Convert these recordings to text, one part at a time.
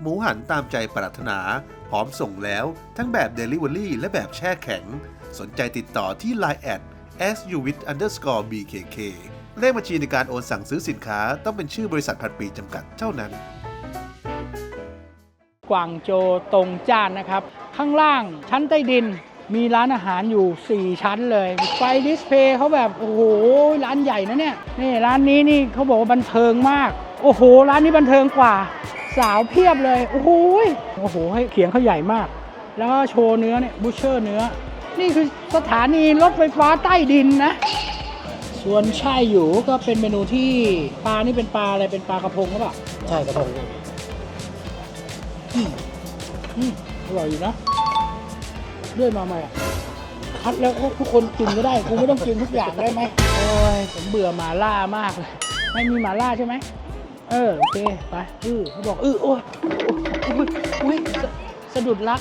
หมูหันตามใจปรารถนา พร้อมส่งแล้วทั้งแบบ Delivery และแบบแช่แข็ง สนใจติดต่อที่ Line แอด su with underscore bkk เลขบัญชีในการโอนสั่งซื้อสินค้าต้องเป็นชื่อบริษัทพันปีจำกัดเท่านั้น กวางโจวตรงจ้านนะครับ ข้างล่างชั้นใต้ดินมีร้านอาหารอยู่ 4 ชั้นเลย ไฟดิสเพย์เขาแบบ โอ้โห ร้านใหญ่นะเนี่ย นี่ร้านนี้นี่เขาบอกว่าบันเทิงมาก โอ้โห ร้านนี้บันเทิงกว่า สาวเพียบเลย โอ้โหยโอ้โหให้เขียงเขาใหญ่มาก แล้วก็โชว์เนื้อเนี่ยบูชเชอร์เนื้อ นี่คือสถานีรถไฟฟ้าใต้ดินนะ ส่วนช่ายอยู่ก็เป็นเมนูที่ปลานี่เป็นปลาอะไรเป็นปลากระพงหรือเปล่าใช่กระพงอืมอืมอร่อยอยู่นะเลื่อยมาใหม่คัดแล้วทุกคนกินก็ได้กูไม่ต้องกินทุกอย่างได้ไหมโอ้ยผมเบื่อมาล่ามากเลยไม่มีมาล่าใช่ไหม เออโอเคไปอือเขาบอกอือโอ้ยโอ้ยอุ้ยสะดุดรัก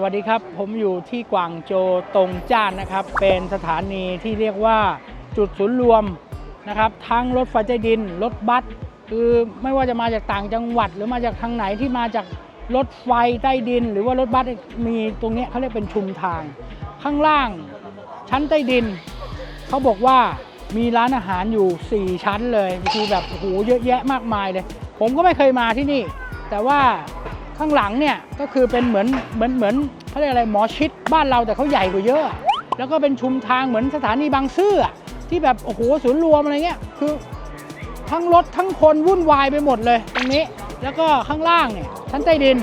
สวัสดีครับ ผมอยู่ที่กวางโจตรงจ้านนะครับ เป็นสถานีที่เรียกว่าจุดศูนย์รวมนะครับ ทั้งรถไฟใต้ดิน รถบัสคือไม่ว่าจะมาจากต่างจังหวัดหรือมาจากทางไหนที่มาจาก รถไฟใต้ดิน หรือว่ารถบัสมีตรงนี้เขาเรียกเป็นชุมทาง ข้างล่างชั้นใต้ดิน เขาบอกว่ามีร้านอาหารอยู่ 4 ชั้นเลยคือแบบโอ้โหเยอะแยะมากมายเลย ผมก็ไม่เคยมาที่นี่ แต่ว่าข้างหลังเนี่ยก็คือเป็นเหมือนเหมือนเหมือนเขาเรียกอะไรหมอชิดบ้านเราแต่เขาใหญ่กว่าเยอะ แล้วก็เป็นชุมทางเหมือนสถานีบางซื่อที่แบบโอ้โหศูนย์รวมอะไรเงี้ยคือทั้งรถทั้งคนวุ่นวายไปหมดเลยตรงนี้ แล้วก็ข้างล่างเนี่ย ชั้นใต้ดิน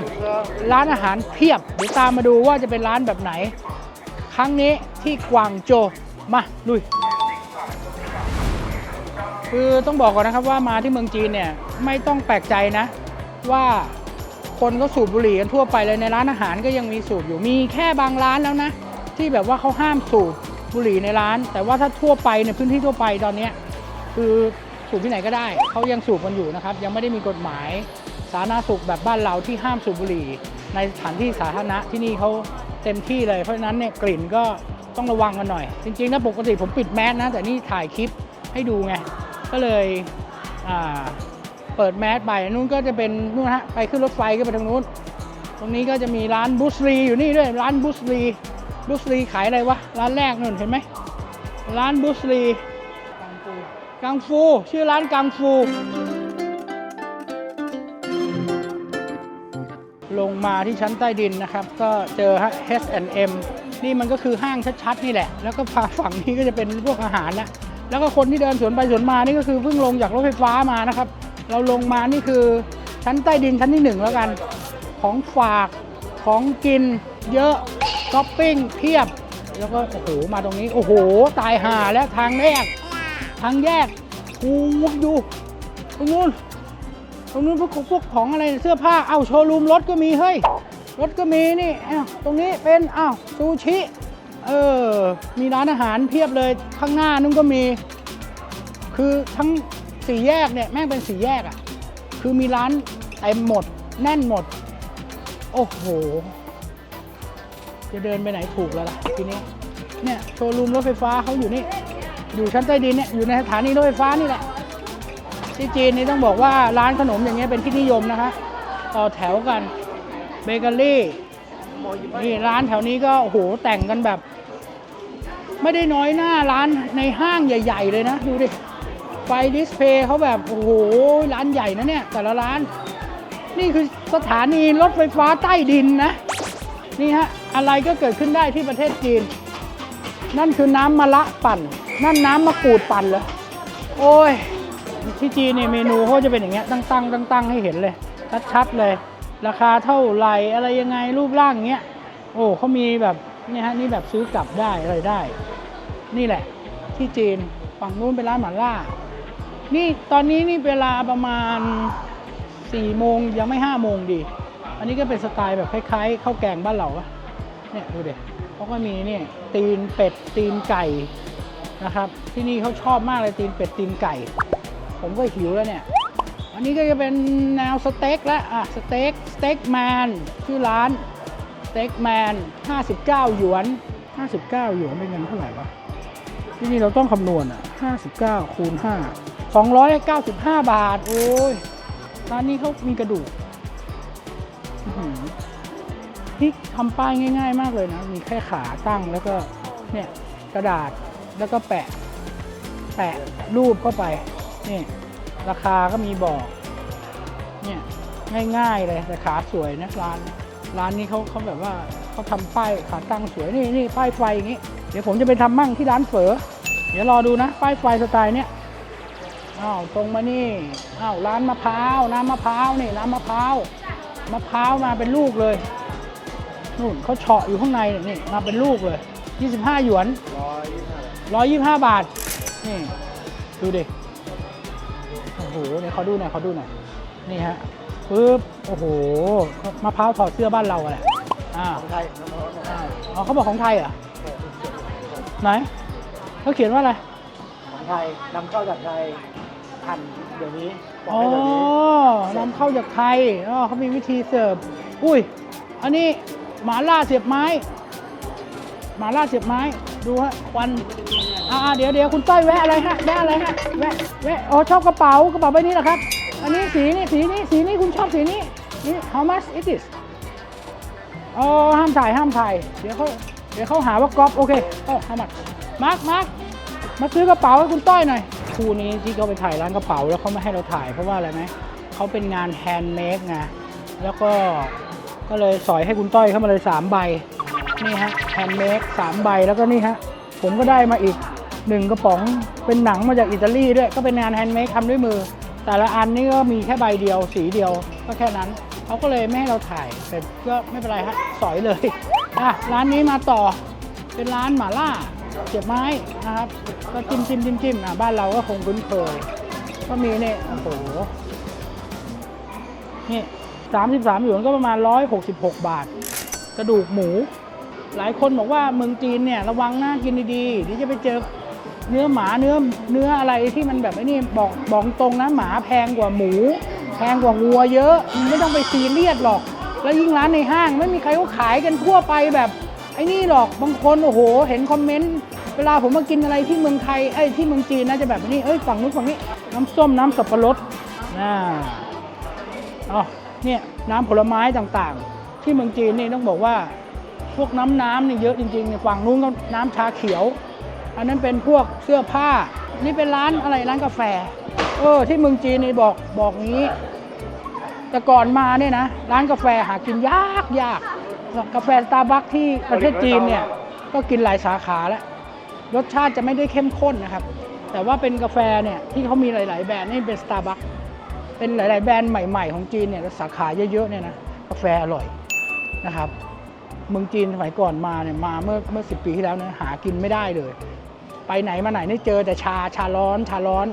ร้านอาหารเพียบ เดี๋ยวตามมาดูว่าจะเป็นร้านแบบไหน ครั้งนี้ที่กวางโจมาลุย คือต้องบอกก่อนนะครับว่ามาที่เมืองจีนเนี่ยไม่ต้องแปลกใจนะ ว่าคนก็สูบบุหรี่กันทั่วไปเลยในร้านอาหารก็ยังมีสูบอยู่มีแค่บางร้านแล้วนะ ที่แบบว่าเขาห้ามสูบบุหรี่ในร้าน แต่ว่าถ้าทั่วไปในพื้นที่ทั่วไปตอนนี้คือสูบที่ไหนก็ได้เขายังสูบกันอยู่นะครับ ยังไม่ได้มีกฎหมาย สาธารณสุขแบบบ้านเราที่ห้ามสูบบุหรี่ ในสถานที่สาธารณะที่นี่เขาเต็มที่เลยเพราะฉะนั้นเนี่ยกลิ่นก็ต้องระวังกันหน่อย จริงๆนะปกติผมปิดแมสนะ แต่นี่ถ่ายคลิปให้ดูไง ก็เลยเปิดแมสไปนู้นก็จะเป็นนู่นฮะไปขึ้นรถไฟก็ไปทางนู้น ตรงนี้ก็จะมีร้านบุสลีอยู่นี่ด้วยร้านบุสลีบุสลีขายอะไรวะ ร้านแรกนู่นเห็นไหมร้านบุสลีกังฟูกังฟู ชื่อร้านกังฟู มาที่ชั้นใต้ดินนะครับ ก็เจอฮะ H&M นี่มันก็คือห้างชัดๆนี่แหละ แล้วก็พาฝั่งนี้ก็จะเป็นพวกอาหารแล้วแล้วก็คนที่เดินสวนไปสวนมานี่ก็คือเพิ่งลงจากรถไฟฟ้ามานะครับ เราลงมานี่คือชั้นใต้ดินชั้นที่หนึ่งแล้วกัน ของฝากของกินเยอะช้อปปิ้งเพียบ แล้วก็โอ้โหมาตรงนี้ โอ้โห ตายห่าแล้วทางแยก ทางแยกกูดูตรงนู้น รงนู้นพวกพวกของอะไรเสื้อผ้า เอ้าโชว์รูมรถก็มีเฮ้ย รถก็มีนี่อ้าตรงนี้เป็นอ้าวซูชิ เออ มีร้านอาหารเพียบเลย ข้างหน้านู้นก็มี คือทั้งสี่แยกเนี่ยแม่งเป็นสี่แยกอะ่ะ คือมีร้านเต็มหมด แน่นหมด โอ้โห จะเดินไปไหนถูกแล้วล่ะทีนี้ เนี่ยโชว์รูมรถไฟฟ้าเขาอยู่นี่ อยู่ชั้นใต้ดินเนี่ย อยู่ในสถานีรถไฟฟ้านี่แหละ ที่จีนนี่ต้องบอกว่าร้านขนมอย่างเงี้ยเป็นที่นิยมนะคะต่อแถวกันเบเกอรี่นี่ร้านแถวนี้ก็โอ้โหแต่งกันแบบ ไม่ได้น้อยหน้าร้านในห้างใหญ่ ๆ เลยนะ ดูดิไฟดิสเพย์เขาแบบโอ้โหร้านใหญ่นะเนี่ย แต่ละร้าน นี่คือสถานีรถไฟฟ้าใต้ดินนะ นี่ฮะ อะไรก็เกิดขึ้นได้ที่ประเทศจีน นั่นคือน้ำมะละปั่น นั่นน้ำมะกรูดปั่นเหรอโอ้ย ที่จีนเนี่ยเมนูเขาจะเป็นอย่างเงี้ยตั้งตั้งตั้งตั้งให้เห็นเลย ชัดๆเลย ราคาเท่าไหรอะไรยังไงรูปร่างเงี้ยโอ้เขามีแบบนี่ฮะนี่แบบซื้อกลับได้อะไรได้ นี่แหละ ที่จีนฝั่งนู้นเป็นร้านหมาล่า นี่ตอนนี้นี่เวลาประมาณ4โมงยังไม่5โมงดี อันนี้ก็เป็นสไตล์แบบคล้ายๆข้าวแกงบ้านเราอะเนี่ยดูเด็เขาก็มีเนี่ยตีนเป็ดตีนไก่นะครับ ที่นี่เขาชอบมากเลยตีนเป็ดตีนไก่ ผมก็หิวแล้วเนี่ยอันนี้ก็จะเป็นแนวสเต็กแล้วอะสเต็กสเต็กแมนชื่อร้านสเต็กแมน59 หยวน 59 หยวนเป็นเงินเท่าไหร่วะที่นี่เราต้องคำนวณอะ59คูณ5 295 บาท โอ้ยร้านนี้เขามีกระดูกที่ทำป้ายง่าย ๆ มากเลยนะ มีแค่ขาตั้งแล้วก็เนี่ยกระดาษแล้วก็แปะ แปะรูปเข้าไป นี่ราคาก็มีบอก เนี่ยง่ายๆเลยแต่ขาสวยนะร้านร้านนี้เขาเขาแบบว่าเขาทำป้ายขาตั้งสวยนี่นี่ป้ายไฟอย่างนี้ เดี๋ยวผมจะไปทำมั่งที่ร้านเฝอเดี๋ยวรอดูนะ ป้ายไฟสไตล์เนี้ยอ้าวตรงมานี่อ้าวร้านมะพร้าวน้ำมะพร้าวนี่น้ำมะพร้าวมะพร้าวมาเป็นลูกเลยนู่นเขาเฉาะอยู่ข้างในนี่นี่มาเป็นลูกเลย 25 หยวน 125 บาท นี่ ดูดิ โอ้โหเนี่ยเขาดูหน่อยเขาดูหน่อยนี่ฮะปึ๊บโอ้โหมะพร้าวถอดเสื้อบ้านเราอะแหละอ่าของไทยน้ำร้อนนะอ่าอ๋อเขาบอกของไทยเหรอไหนเขาเขียนว่าอะไรของไทยนำเข้าจากไทยหั่นเดี๋ยวนี้บอกอ๋อให้เดี๋ยวนี้นำเข้าจากไทยอ๋อเขามีวิธีเสิร์ฟอุ้ย อันนี้หมาล่าเสียบไม้ หมาล่าเสียบไม้ ดูฮะควันอ่าเดี๋ยวเดี๋ยวคุณต้อยแวะอะไรฮะแวะอะไรฮะแวะแวะอ๋อชอบกระเป๋ากระเป๋าใบนี้เหรอครับ อันนี้สีนี้สีนี้สีนี้คุณชอบสีนี้นี่ how much it is อ๋อห้ามถ่ายห้ามถ่าย เดี๋ยวเขาเดี๋ยวเขาหาว่าก๊อปโอเคโอ้ how much มาร์คมาร์คมาซื้อกระเป๋าให้คุณต้อยหน่อยคู่นี้ที่เขาไปถ่ายร้านกระเป๋าแล้วเขาไม่ให้เราถ่ายเพราะว่าอะไรไหมเขาเป็นงานแฮนด์เมดไงแล้วก็ก็เลยสอยให้คุณต้อยเข้ามาเลย3ใบ นี่ฮะแฮนด์เมดสามใบแล้วก็นี่ฮะผมก็ได้มาอีกหนึ่งกระป๋องเป็นหนังมาจากอิตาลีด้วยก็เป็นงานแฮนด์เมดทำด้วยมือ แต่ละอันนี่ก็มีแค่ใบเดียวสีเดียวก็แค่นั้นเขาก็เลยไม่ให้เราถ่ายแต่ก็ไม่เป็นไรฮะสอยเลยอะร้านนี้มาต่อเป็นร้านหม่าล่าเจ็บไม้นะครับ ก็จิ้มจิ้มจิ้มจิ้มอะบ้านเราก็คงคุ้นเคยก็มีเนี่ยโอ้โหนี่สามสิบสามหยวนก็ประมาณร้อยหกสิบหกบาท กระดูกหมู หลายคนบอกว่าเมืองจีนเนี่ยระวังหนะกินดีๆเดี๋ยวจะไปเจอเนื้อหมาเนื้อเนื้ออะไรที่มันแบบไอ้นี่บอกบอกตรงนะหมาแพงกว่าหมู แพงกว่าวัวเยอะไม่ต้องไปซีเรียสหรอก แล้วยิ่งร้านในห้างไม่มีใครเขาขายกันทั่วไปแบบไอ้นี่หรอกบางคนโอ้โห เห็นคอมเมนต์เวลาผมมากินอะไรที่เมืองไทยไอ้ที่เมืองจีนนะจะแบบนี้เอ้ยฝั่งนู้นฝั่งนี้น้ำส้มน้ำสับปะรดน่าอ๋อเนี่ยน้ำผลไม้ต่างๆ ที่เมืองจีนนี่ต้องบอกว่า พวกน้ำน้ำนี่เยอะจริงๆในฝั่งนู้นก็น้ำชาเขียว อันนั้นเป็นพวกเสื้อผ้า นี่เป็นร้านอะไรร้านกาแฟ เออ ที่เมืองจีนนี่บอกบอกงี้ แต่ก่อนมาเนี่ยนะ ร้านกาแฟหากินยากยากกาแฟสตาร์บัคที่ประเทศจีนเนี่ยก็กินหลายสาขาแล้ว รสชาติจะไม่ได้เข้มข้นนะครับ แต่ว่าเป็นกาแฟเนี่ยที่เขามีหลาย ๆ แบรนด์นี่เป็นสตาร์บัคเป็นหลาย ๆ แบรนด์ใหม่ ๆ ของจีนเนี่ยสาขาเยอะ ๆ เนี่ยนะกาแฟอร่อยนะครับ เมืองจีนสมัยก่อนมาเนี่ยมาเมื่อเมื่อสิปีที่แล้วเนี่ยหากินไม่ได้เลย ไปไหนมาไหนนี่เจอแต่ชาชาร้อนชาร้อน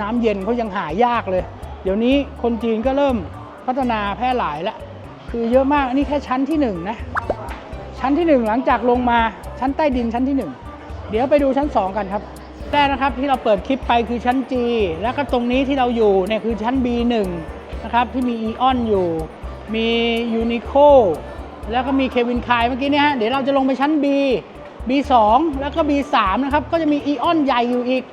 น้ำเย็นเขายังหายากเลย เดี๋ยวนี้คนจีนก็เริ่มพัฒนาแพร่หลายแล้วคือเยอะมากอันนี้แค่ชั้นที่หนึ่งนะชั้นที่หนึ่งหลังจากลงมาชั้นใต้ดินชั้นที่หนึ่งเดี๋ยวไปดูชั้นสองกันครับแรกนะครับที่เราเปิดคลิปไปคือชั้น G แล้วก็ตรงนี้ที่เราอยู่เนี่ยคือชั้น B1 นะครับที่มีอีออนอยู่ มียูนิโค แล้วก็มีเควินคายเมื่อกี้เนี่ยฮะ เดี๋ยวเราจะลงไปชั้น B B2 แล้วก็ B3 นะครับ ก็จะมีอีออนใหญ่อยู่อีก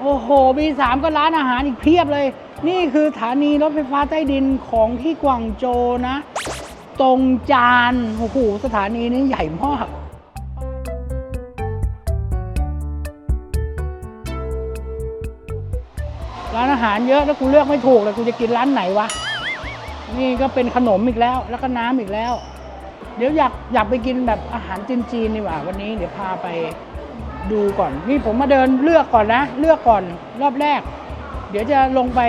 โอ้โห B3 ก็ร้านอาหารอีกเพียบเลย นี่คือสถานีรถไฟฟ้าใต้ดินของที่กวางโจนะ ตรงจาน โอ้โห สถานีนี้ใหญ่มากร้านอาหารเยอะแล้วกูเลือกไม่ถูกเลยกูจะกินร้านไหนวะ นี่ก็เป็นขนมอีกแล้ว แล้วก็น้ำอีกแล้ว เดี๋ยวอยากอยากไปกินแบบอาหารจีนๆนี่หว่าวันนี้ เดี๋ยวพาไปดูก่อน นี่ผมมาเดินเลือกก่อนนะ เลือกก่อนรอบแรก เดี๋ยวจะลงไป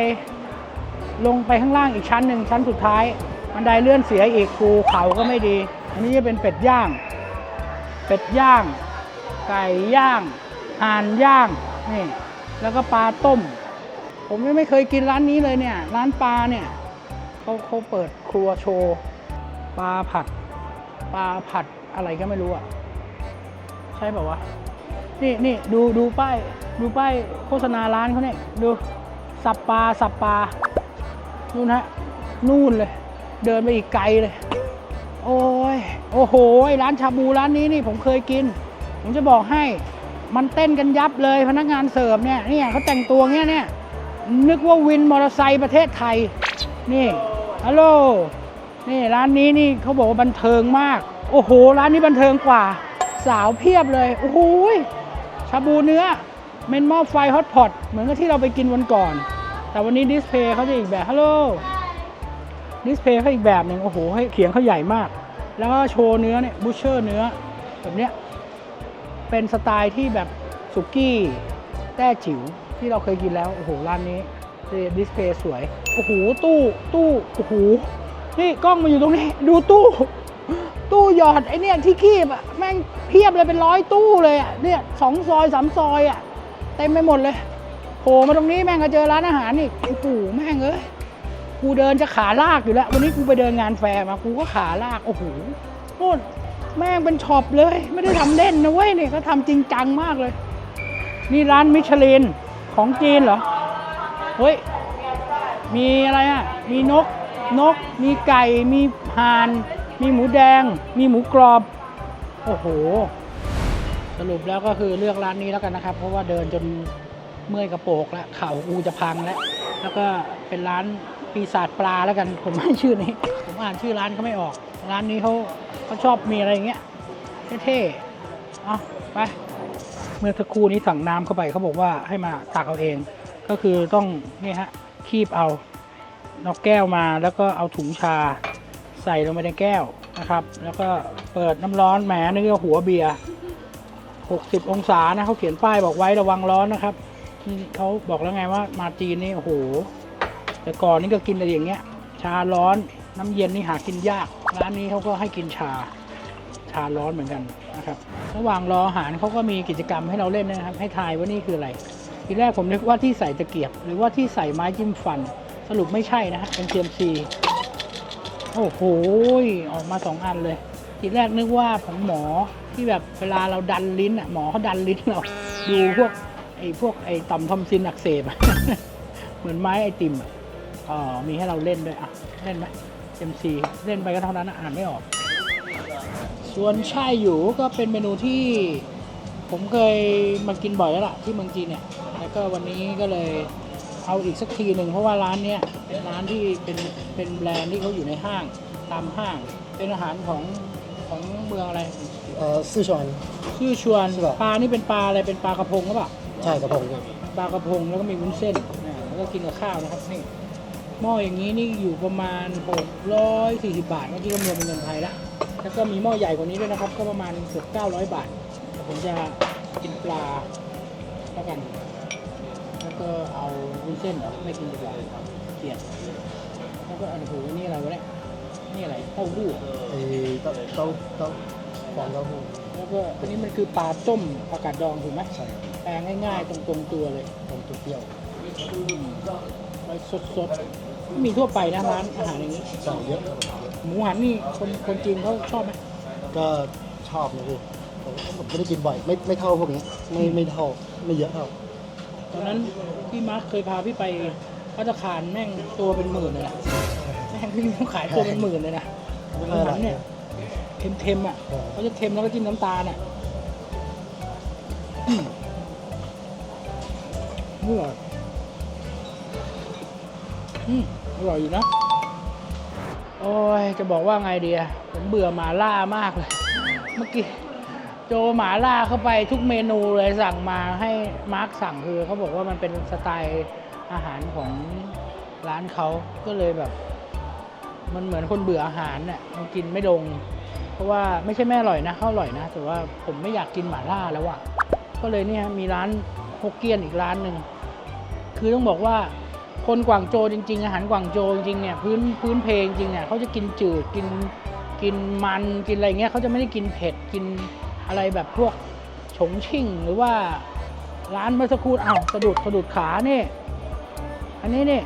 ลงไปข้างล่างอีกชั้นหนึ่งชั้นสุดท้ายบันไดเลื่อนเสียอีกกูเขาก็ไม่ดี อันนี้จะเป็นเป็ดย่าง เป็ดย่าง ไก่ย่างห่านย่างนี่แล้วก็ปลาต้ม ผมยังไม่เคยกินร้านนี้เลยเนี่ย ร้านปลาเนี่ยเขาเขาเปิดครัวโชว์ปลาผัด ปลาผัดอะไรก็ไม่รู้อะ ใช่ป่าวะนี่นี่ดูดูป้ายดูป้ายโฆษณาร้านเขาเนี่ย ดูสับปลาสับปลานู่นฮะนู่นเลย เดินไปอีกไกลเลย โอ้ยโอ้โหร้านชาบูร้านนี้นี่ผมเคยกิน ผมจะบอกให้มันเต้นกันยับเลยพนักงานเสิร์ฟเนี่ยเนี่ยเขาแต่งตัวเงี้ยเนี่ยนึกว่าวินมอเตอร์ไซค์ประเทศไทย นี่ฮัลโหล นี่ร้านนี้นี่เขาบอกว่าบันเทิงมาก โอ้โห ร้านนี้บันเทิงกว่า สาวเพียบเลย โอ้โหยชาบูเนื้อ เมนหม้อไฟฮอตพอตเหมือนกับที่เราไปกินวันก่อน แต่วันนี้ดิสเพย์เขาจะอีกแบบฮัลโหลดิสเพย์เขาอีกแบบหนึ่งโอ้โหให้เขียงเขาใหญ่มาก แล้วก็โชว์เนื้อเนี่ยบูชเชอร์เนื้อแบบเนี้ยเป็นสไตล์ที่แบบสุกี้แต้จิ๋วที่เราเคยกินแล้ว โอ้โห ร้านนี้ดิสเพย์สวย โอ้โห ตู้ ตู้ โอ้โห นี่กล้องมาอยู่ตรงนี้ ดูตู้ ตู้หยอดไอเนี่ยที่คีบอะแม่งเพียบเลยเป็นร้อยตู้เลยอะเนี่ยสองซอยสามซอยอะเต็มไปหมดเลยโผล่มาตรงนี้แม่งก็เจอร้านอาหารอีกโอ้โหแม่งเอ้ยกูเดินจะขาลากอยู่แล้ว วันนี้กูไปเดินงานแฟร์มากูก็ขาลากโอ้โหโน่นแม่งเป็นช็อปเลย ไม่ได้ทำเล่นนะเว้ยนี่เขาทำจริงจังมากเลย นี่ร้านมิชลินของจีนเหรอเฮ้ยมีอะไรอะมีนก นก มีไก่ มีห่าน มีหมูแดง มีหมูกรอบ โอ้โห สรุปแล้วก็คือเลือกร้านนี้แล้วกันนะครับ เพราะว่าเดินจนเมื่อยกระโปกแล้วเข่ากูจะพังแล้ว แล้วก็เป็นร้านปีศาจปลาแล้วกัน ผมให้ชื่อนี้ ผมอ่านชื่อร้านเขาไม่ออก ร้านนี้เขาเขาชอบมีอะไรอย่างเงี้ย เท่ๆเอาไป เมื่อสักครู่นี้สั่งน้ำเข้าไปเขาบอกว่าให้มาตักเอาเอง ก็คือต้องนี่ฮะคีบเอา นอกแก้วมาแล้วก็เอาถุงชาใส่ลงไปในแก้วนะครับ แล้วก็เปิดน้ำร้อนแหมนึกว่าหัวเบียร์60 องศานะเขาเขียนป้ายบอกไว้ระวังร้อนนะครับนี่เขาบอกแล้วไงว่ามาจีนนี่โอ้โหแต่ก่อนนี่ก็กินอะไรอย่างเงี้ย ชาร้อนน้ำเย็นนี่หากินยากร้านนี้เขาก็ให้กินชาชาร้อนเหมือนกันนะครับ ระหว่างรออาหารเขาก็มีกิจกรรมให้เราเล่นนะครับ ให้ทายว่านี่คืออะไร ทีแรกผมนึกว่าที่ใส่ตะเกียบ หรือว่าที่ใส่ไม้จิ้มฟัน สรุปไม่ใช่นะฮะเป็นเซียมซีโอ้โห ออกมาสองอันเลย ทีแรกนึกว่าของหมอที่แบบเวลาเราดันลิ้นอะหมอเขาดันลิ้นเราดูพวกไอ้พวกไอ้ต่อมทอมซินอักเสบเหมือนไม้ไอติมอะอ๋อมีให้เราเล่นด้วยอะเล่นไหมเซียมซีเล่นไปก็เท่านั้นอะอ่านไม่ออก ส่วนช่ายอยู่ก็เป็นเมนูที่ผมเคยมากินบ่อยแล้วล่ะที่เมืองจีนเนี่ย แล้วก็วันนี้ก็เลย เอาอีกสักทีหนึ่งเพราะว่าร้านเนี้ยเป็นร้านที่เป็นเป็นแบรนด์ที่เขาอยู่ในห้างตามห้าง เป็นอาหารของของเมืองอะไรเอ่อซื่อชวนชื่อชวนใช่ปะ ปลานี่เป็นปลาอะไรเป็นปลากระพงหรือเปล่า ใช่กระพงครับปลากระพงแล้วก็มีวุ้นเส้นอ่าแล้วก็กินกับข้าวนะครับนี่หม้ออย่างนี้นี่อยู่ประมาณ 640 บาทเมื่อกี้รวมเป็นเงินไทยแล้วแล้วก็มีหม้อใหญ่กว่านี้ด้วยนะครับ ก็ประมาณเกือบ900 บาทเดี๋ยวผมจะกินปลาแล้วกันแล้ว ก็เอาวุ้นเส้นเหรอไม่กินดีกว่าเกลียดแล้วก็อันโหนี่อะไรวะเนี่ยนี่อะไรเต้าหู้เหรอไอ้เต้าเต้าเต้าฟองเต้าหู้แล้วก็อันนี้มันคือปลาต้มผักกาดดองถูกไหมใช่แปลงง่ายๆตรงๆตัวเลยตรงตัวเปรี้ยวไว้สดๆไม่มีทั่วไปนะร้านอาหารอย่างนี้ใส่เยอะครับผมเยอะหมูหันนี่คนคนจีนเขาชอบไหมก็ชอบนะพี่ผมผมไม่ได้กินบ่อยไม่ไม่เท่าพวกนี้ไม่ไม่เท่าไม่เยอะเท่า ตอนนั้นพี่มาร์คเคยพาพี่ไปพัตคารแม่งตัวเป็นหมื่นเลยนะแม่งพี่เขาขายตัวเป็นหมื่นเลยนะหมูหันเนี่ยเค็มๆอะเขาจะเค็มแล้วก็จิ้มน้ำตาลอะอืมอร่อยอืมอร่อยอยู่นะ โอ้ย จะบอกว่าไงดีอะผมเบื่อมาล่ามากเลย เมื่อกี้ โจหมาล่าเข้าไปทุกเมนูเลยสั่งมาให้มาร์คสั่งคือเขาบอกว่ามันเป็นสไตล์อาหารของร้านเขาก็เลยแบบ มันเหมือนคนเบื่ออาหารเนี่ยมันกินไม่ลง เพราะว่าไม่ใช่ไม่อร่อยนะเขาอร่อยนะ แต่ว่าผมไม่อยากกินหมาล่าแล้วอะก็เลยเนี่ยมีร้านฮกเกี้ยนอีกร้านหนึ่งคือต้องบอกว่าคนกวางโจจริง ๆ อาหารกวางโจจริงๆเนี่ยพื้นพื้นเพลงจริงเนี่ยเขาจะกินจืดกินกินมันกินอะไรเงี้ยเขาจะไม่ได้กินเผ็ดกิน อะไรแบบพวกฉงชิ่งหรือว่าร้านเมื่อสักครู่อ้าวสะดุดสะดุดขาเนี่ยอันนี้เนี่ย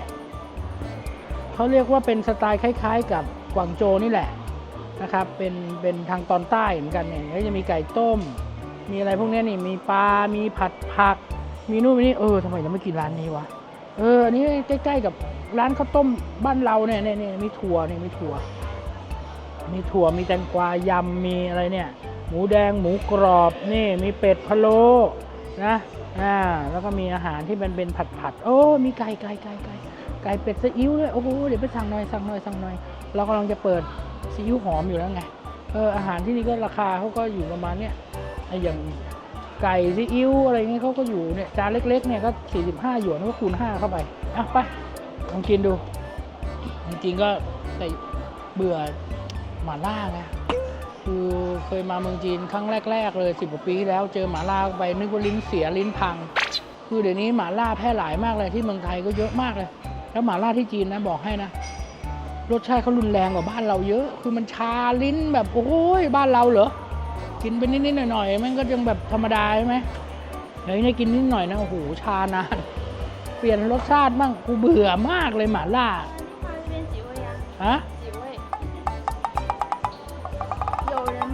เขาเรียกว่าเป็นสไตล์คล้าย ๆ กับกวางโจนี่แหละนะครับเป็นเป็นทางตอนใต้เหมือนกันเนี่ยก็จะมีไก่ต้ม มีอะไรพวกนี้นี่มีปลา มีผัดผัก มีนู่นมีนี่เออทำไมยังไม่กินร้านนี้วะเอออันนี้ใกล้ๆกับร้านข้าวต้มบ้านเราเนี่ยเนี่ยเนี่ยมีถั่วเนี่ยมีถั่ว มีถั่วมีแตงกวายำมีอะไรเนี่ย มูแดงหมูกรอบนี่มีเป็ดพะโล้นะอ่าแล้วก็มีอาหารที่มันเป็นผัดผัดโอ้มีไก่ไก่ไก่ไก่ไก่เป็ดซีอิ๊วด้วยโอ้โหเดี๋ยวไปสั่งหน่อยสั่งหน่อยสั่งหน่อยเรากำลังจะเปิดซีอิ๊วหอมอยู่แล้วไงเอออาหารที่นี่ก็ราคาเขาก็อยู่ประมาณเนี้ยไออย่างไก่ซีอิ๊วอะไรเงี้ยเขาก็อยู่เนี่ยจานเล็กๆเนี่ยก็ 45 หยวนก็คูณ 5 เข้าไปอะไปลองกินดูจริงๆก็แต่เบื่อหม่าล่าไง คือเคยมาเมืองจีนครั้งแรก ๆ เลยสิบกว่าปีที่แล้วเจอหมาล่าไปนึกว่าลิ้นเสียลิ้นพัง คือเดี๋ยวนี้หมาล่าแพร่หลายมากเลยที่เมืองไทยก็เยอะมากเลย แล้วหมาล่าที่จีนนะบอกให้นะรสชาติเขารุนแรงกว่าบ้านเราเยอะ คือมันชาลิ้นแบบโอ้ยบ้านเราเหรอกินไปนิดๆหน่อยๆมันก็ยังแบบธรรมดาใช่ไหมเดี๋ยนี้กินนิดหน่อยนะโอ้โหชานานเปลี่ยนรสชาติบ้างกูเบื่อมากเลยหมาล่าฮะ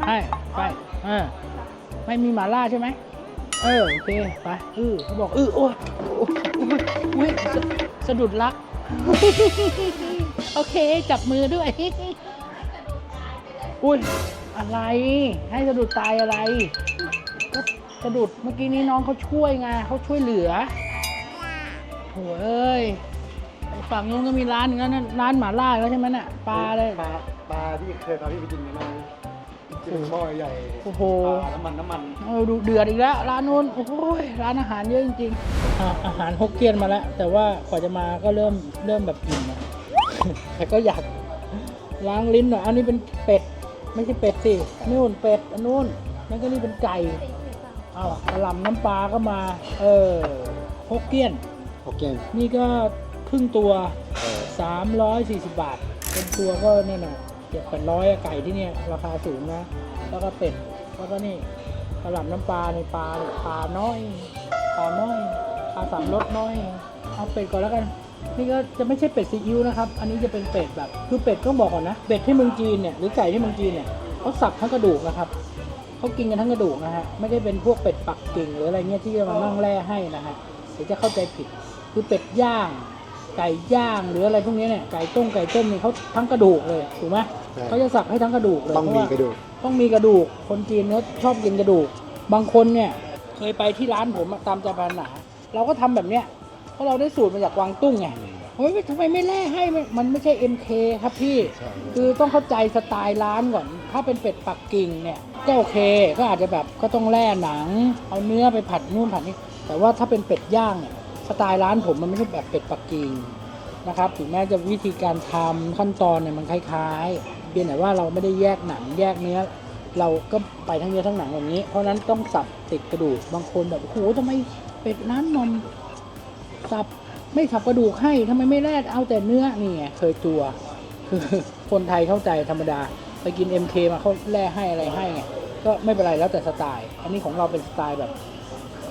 ช่ไปเออไม่มีหมาล่าใช่ไหมเออโอเคไปอือเขาบอกอือโอ้ยอุ้ยสะดุดลัก โอเค จับมือด้วย อุ้ยอะไร ให้สะดุดตายอะไรสะดุดเมื่อกี้นี้น้องเขาช่วยไงเขาช่วยเหลือโถ่เอ้ยฝั่งนู้นก็มีร้านนึงแล้วนั่นร้านหมาล่าแล้วใช่ไหมน่ะปลาเลยปลาปลาที่เคยพาพี่ไปกินไหมาที่เป็นหม้อใหญ่โอ้โห ปลาน้ำมันน้ำมันเออดูเดือดอีกแล้ว ร้านนู้นโอ้โหยร้านอาหารเยอะจริงๆอะอาหารฮกเกี้ยนมาแล้ว แต่ว่ากว่าจะมาก็เริ่มเริ่มแบบอิ่มอะแต่ก็อยากล้างลิ้นหน่อยอันนี้เป็นเป็ด ไม่ใช่เป็ดสินู่นเป็ดอันนู้นนั่นก็นี่เป็นไก่เอากระหล่ำน้ำปลาก็มา เออฮกเกี้ยน โอเคนี่ก็ครึ่งตัวเออ340 บาท เป็นตัวก็เนี่ยนะ เจ็ดแปดร้อยไก่ที่เนี่ยราคาสูงนะ แล้วก็เป็ดแล้วก็นี่กระหล่ำน้ำปลาในปลาปลาน้อยปลาน้อยปลาสามรสน้อย เอาเป็ดก่อนแล้วกัน นี่ก็จะไม่ใช่เป็ดซีอิ๊วนะครับ อันนี้จะเป็นเป็ดแบบคือเป็ดต้องบอกก่อนนะเป็ดที่เมืองจีนเนี่ยหรือไก่ที่เมืองจีนเนี่ยเขาสับทั้งกระดูกนะครับเขากินกันทั้งกระดูกนะฮะไม่ได้เป็นพวกเป็ดปักกิ่งหรืออะไรเงี้ยที่จะมานั่งแล่ให้นะฮะเดี๋ยวจะเข้าใจผิดคือเป็ดย่าง ไก่ย่างหรืออะไรพวกนี้เนี่ยไก่ต้มไก่ต้มนี่เขาทั้งกระดูกเลยถูกไหม เขาจะสับให้ทั้งกระดูกเลยต้องเพราะมีว่ากระดูก ต้องมีกระดูก คนจีนเขาชอบกินกระดูก บางคนเนี่ยเคยไปที่ร้านผมอะตามจาปาหนาเราก็ทำแบบเนี้ยเพราะเราได้สูตรมาจากกวางตุ้งไงเฮ้ยทำไมไม่แล่ให้มันมันไม่ใช่ MK ครับพี่ใช่คือต้องเข้าใจสไตล์ร้านก่อน ถ้าเป็นเป็ดปักกิ่งเนี่ยก็โอเค ก็อาจจะแบบก็ต้องแล่หนัง เอาเนื้อไปผัดนู่นผัดนี่ แต่ว่าถ้าเป็นเป็ดย่างเนี่ยสไตล์ร้านผมมันไม่ใช่แบบเป็ดปักกิ่งนะครับ ถึงแม้จะวิธีการทำขั้นตอนเนี่ยมันคล้าย ๆ เพียงแต่ว่าเราไม่ได้แยกหนังแยกเนื้อ เราก็ไปทั้งเนื้อทั้งหนังแบบนี้ เพราะฉะนั้นต้องสับติดกระดูกบางคนแบบโอ้โหทำไมเป็ดร้านนมสับไม่สับกระดูกให้ทำไมไม่แลกเอาแต่เนื้อนี่ไงเคยตัวคือคนไทยเข้าใจธรรมดา ไปกิน MK มาเขาแล่ให้อะไรให้ไงก็ไม่เป็นไรแล้วแต่สไตล์ อันนี้ของเราเป็นสไตล์แบบ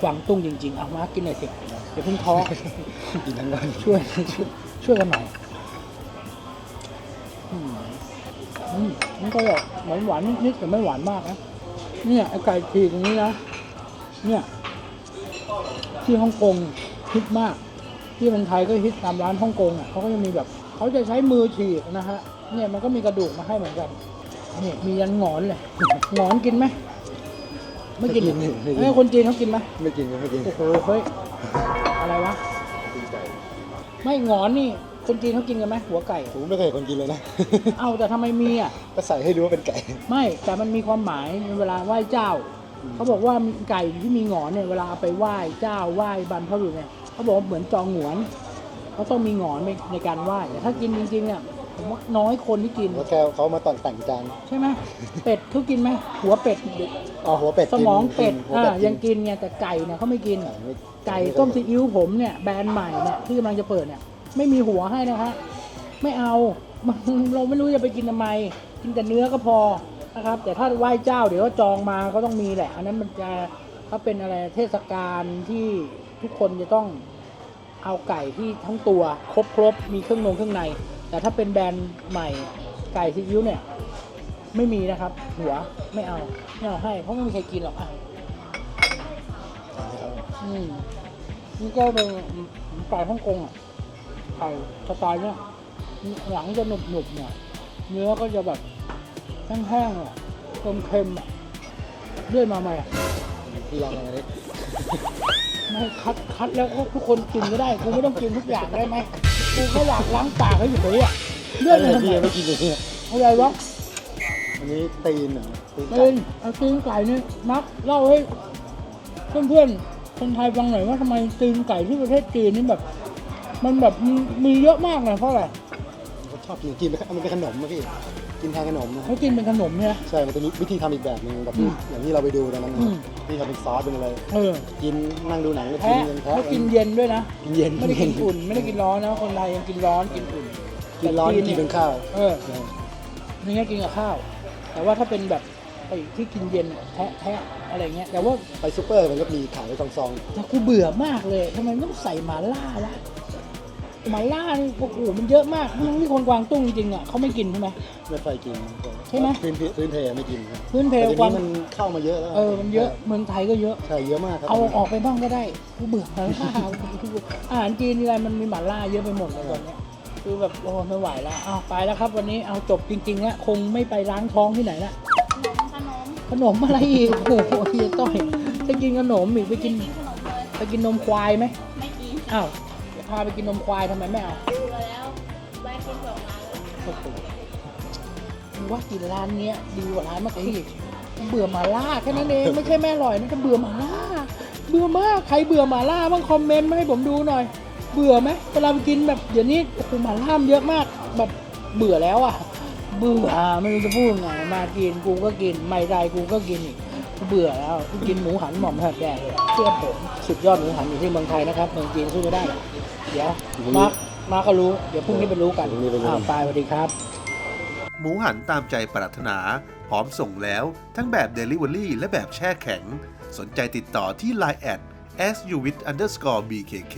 กวางตุ้งจริงๆ เอามากินหน่อยสิอย่าเพิ่งท้อกินทั้งวันช่วยช่วยช่วยกันหน่อยอื มอืมมันก็แบบหวานหวานๆนิดๆแต่ไม่หวานมากนะเนี่ยไอไก่ฉีกตรงนี้นะเนี่ยที่ฮ่องกงฮิตมาก ที่เมืองไทยก็ฮิตตามร้านฮ่องกงอะเขาก็จะมีแบบเขาจะใช้มือฉีกนะฮะเนี่ยมันก็มีกระดูกมาให้เหมือนกันนี่มียันหงอนเลยหงอนกินไหมไม่กินไม่กินไม่กินเอ้ยคนจีนเขากินไหมไม่กินก็ไม่กินโอ้โหเฮ้ยอะไรวะไม่หงอนนี่ คนจีนเขากินกันไหมหัวไก่ ผมไม่เคยเห็นคนกินเลยนะ เอ้าแต่ทำไมมีอะ ก็ใส่ให้รู้ว่าเป็นไก่ ไม่แต่มันมีความหมายเวลาไหว้เจ้า เขาบอกว่าไก่ที่มีหงอนเนี่ยเวลาเอาไปไหว้เจ้าไหว้บรรพบุรุษเนี่ยเขาบอกว่าเหมือนจองหงวนเขาต้องมีหงอนในในการไหว้แต่ถ้ากินจริงๆเนี่ยผมว่าน้อยคนที่กินแล้วแค่เขามาตอนแต่งจานใช่ไหมเป็ดเขากินไหมหัวเป็ดอ๋อหัวเป็ดสมองเป็ดกินหัวอ่าเป็ดยังกินไงแต่ไก่เนี่ยเขาไม่กินไก่ไม่ไก่ต้มซีอิ๊วผมเนี่ยแบรนด์ใหม่เนี่ยที่กำลังจะเปิดเนี่ย ไม่มีหัวให้นะฮะไม่เอาเราไม่รู้จะไปกินทำไม กินแต่เนื้อก็พอนะครับ แต่ถ้าไหว้เจ้าเดี๋ยวจองมาก็ต้องมีแหละ อันนั้นมันจะถ้าเป็นอะไรเทศกาลที่ทุกคนจะต้องเอาไก่ที่ทั้งตัวครบครบมีเครื่องนงเครื่องใน แต่ถ้าเป็นแบรนด์ใหม่ไก่ซีอิ๊วเนี่ยไม่มีนะครับ หัวไม่เอาไม่เอาให้เพราะไม่มีใครกินหรอกอะอืมนี่ก็เป็นไก่ฮ่องกงอะ ไก่สไตล์เนี่ยหลังจะหนุบหนุบๆเนี่ยเนื้อก็จะแบบแห้งๆอะเค็มๆอะเลื่อนมาใหม่อะพี่ลองอะไรดิไม่คัดคัดแล้วก็ทุกคนกินก็ได้กูไม่ต้องกินทุกอย่างได้ไหมกูแค่อยากล้างปากให้เฉยๆอะเลื่อนมาทำพี่ไมยังไม่กินเลยเนี่ยอะไรวะอันนี้ตีนเหรอตีนไก่เป็นเอาตีนไก่นี่มักเล่าให้เพื่อนๆคนไทยฟังหน่อยว่าทำไมตีนไก่ที่ประเทศจีนนี่แบบ มันแบบมีมีเยอะมากเลยเพราะอะไรผมชอบกินกินมันเป็นขนมนะพี่กินแทนขนมนะเขากินเป็นขนมเนี่ย ใช่ มันจะมีวิธีทำอีกแบบหนึงแบบที่อืมอย่างที่เราไปดูตอนนั้นนะอืม ที่ทำเป็นซอสเป็นอะไรเออกินนั่งดูหนังก็กิแพ้นกันแพ้เขากินเย็นด้วยนะ กินเย็นไม่ได้กินอุ่น ไม่ได้กินร้อนนะ คนไทยยังกินร้อนกินอุ่นกินร้อนแต่กินเยเป็นข้าวเออนี่ไงกินกับข้าว แต่ว่าถ้าเป็นแบบไอ้ที่กินเย็นแทะแทะอะไรเงี้ย แต่ว่าไปซูเปอร์มันก็มีขายในซองแต่กูเบื่อมากเลยทำไมต้องใส่หมาล่าวะ หมาล่านี่โอ้โหมันเยอะมากทั้งที่คนกวางตุ้งจริงๆอะเขาไม่กินใช่ไหมๆไม่ค่อยกินใช่ไหมพื้นเพพื้นเพไม่กินครับพื้นเพแต่เดี๋ยวกวางนี้มันเข้ามาเยอะแล้วเออมันเยอะเมืองไทยก็เยอะ ใช่เยอะมากครับเอาออกไปบ้างก็ได้กูเบื่อหมาล่าอาหารจีนอะไรมันมีหมาล่าเยอะไปหมดเลยตอนเนี้ยคือแบบโอ้ไม่ไหวแล้วเอาไปแล้วครับ วันนี้เอาจบจริงๆแล้วคงไม่ไปล้างท้องที่ไหนละขนมขนมอะไรอีกโอ้โหเฮียต้อยจะกินขนมอีกไปกินกินขนมเลยไปกินนมควายไหมไม่กินอ้าวจะ พาไปกินนมควายทำไมไม่เอาเบื่อแล้วไปกินสองร้านแล้วโอ้โหมึงว่ากินร้านเนี้ยดีกว่าร้านเมื่อกี้อีกเบื่อหมาล่าแค่นั้นเองไม่ใช่แม่อร่อยนะจะเบื่อหมาล่าเบื่อมากใครเบื่อหมาล่าบ้างคอมเมนต์มาให้ผมดูหน่อย เบื่อไหมเวลาไปกินแบบเดี๋ยวนี้โอ้โหหมาล่ามเยอะมากแบบเบื่อแล้วอะเบื่อไม่รู้จะพูดไงมากินกูก็กินไม่ได้กูก็กินอีกกู เบื่อแล้วกูกินหมูหันหม่อมหัดแดงเลยเชื่อผมสุดยอดหมูหันอยู่ที่เมืองไทยนะครับเมืองจีนสู้ไม่ได้เดี๋ยวมาร์คมาร์คก็รู้เดี๋ยวพรุ่งนี้ไปรู้กันอ้าวไปสวัสดีครับ หมูหันตามใจปรารถนา พร้อมส่งแล้วทั้งแบบ Delivery และแบบแช่แข็ง สนใจติดต่อที่ Line แอด s u w i t underscore bkk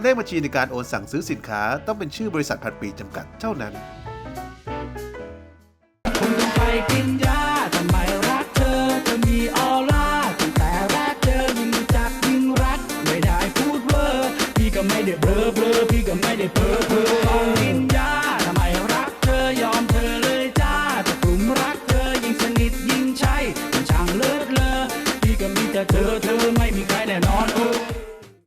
เลขบัญชีในการโอนสั่งซื้อสินค้าต้องเป็นชื่อบริษัทพันปีจำกัดเท่านั้นคงต้องไปกิน